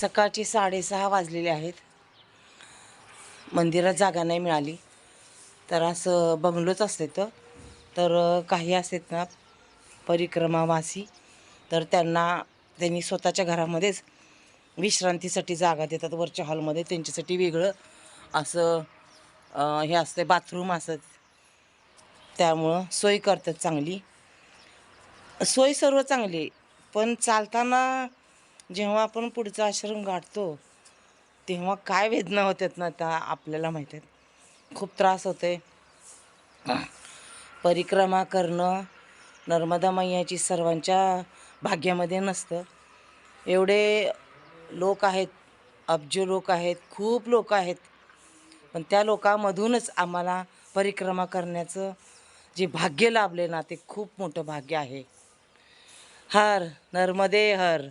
सकाळचे साडेसहा वाजलेले आहेत. मंदिरात जागा नाही मिळाली. तर असं बंगलोच असते तर. तर काही असतात ना परिक्रमावासी तर त्यांना त्यांनी स्वतःच्या घरामध्येच विश्रांतीसाठी जागा देतात. वरच्या हॉलमध्ये त्यांच्यासाठी वेगळं असं हे असतं बाथरूम असत. त्यामुळं सोय करतात चांगली. सोय सर्व चांगली पण चालताना जेव्हा आपण पुढचा आश्रम गाठतो तेव्हा काय वेदना होतात ना त्या आपल्याला माहीत आहेत. खूप त्रास होते परिक्रमा करणं नर्मदा मैयाची सर्वांच्या भाग्यामध्ये नसतं. एवढे लोक आहेत अब्ज लोक आहेत खूप लोक आहेत. पण त्या लोकांमधूनच आम्हाला परिक्रमा करण्याचं जे भाग्य लाभले ना ते खूप मोठं भाग्य आहे. हर नर्मदे हर.